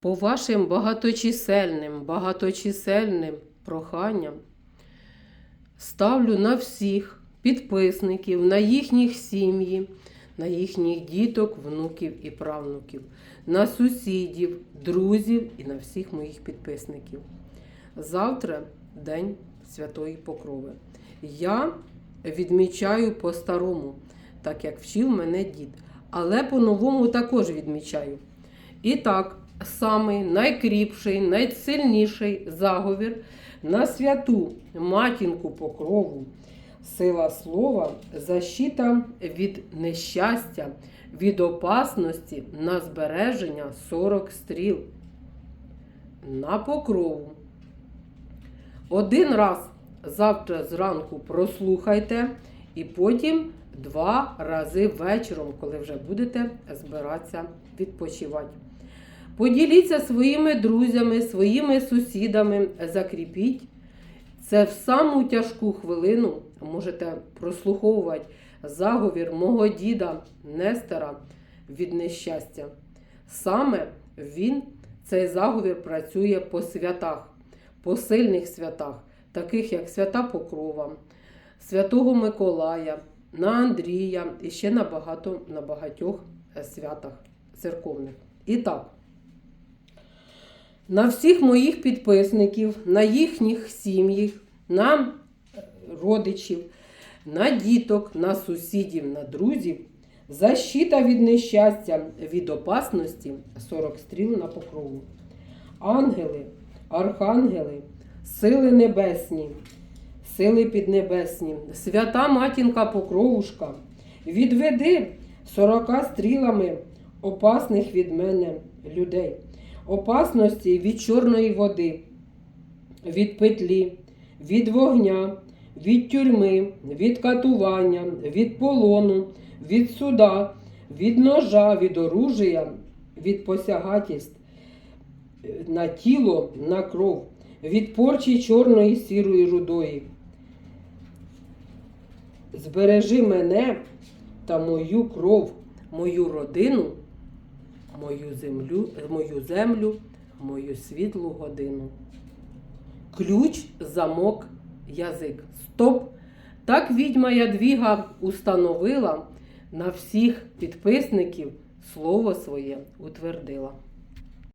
По вашим багаточисельним, багаточисельним проханням ставлю на всіх підписників, на їхніх сім'ї, на їхніх діток, внуків і правнуків, на сусідів, друзів і на всіх моїх підписників. Завтра День Святої Покрови. Я відмічаю по-старому, так як вчив мене дід, але по-новому також відмічаю. І так, самий найкріпший, найсильніший заговір на святу матінку покрову, сила слова, защита від нещастя, від опасності на збереження 40 стріл. На покрову. Один раз завтра зранку прослухайте, і потім два рази вечором, коли вже будете збиратися відпочивати. Поділіться своїми друзями, своїми сусідами, закріпіть. Це в саму тяжку хвилину можете прослуховувати заговір мого діда Нестора від нещастя. Саме він, цей заговір, працює по святах, по сильних святах, таких як Свята Покрова, Святого Миколая, на Андрія і ще на, багато, на багатьох святах церковних. І так, на всіх моїх підписників, на їхніх сім'ях, на е, родичів, на діток, на сусідів, на друзів. Защита від нещастя, від опасності 40 стріл на покрову. Ангели, архангели, сили небесні, сили піднебесні, свята матінка покровушка, відведи сорока стрілами опасних від мене людей, опасності від чорної води, від петлі, від вогня, від тюрми, від катування, від полону, від суда, від ножа, від оружия, від посягательств на тіло, на кров, від порчі чорної сірої рудої. Збережи мене та мою кров, мою родину, мою землю, мою землю, мою світлу годину. Ключ, замок, язик. Стоп! Так відьма Ядвіга установила на всіх підписників слово своє утвердила.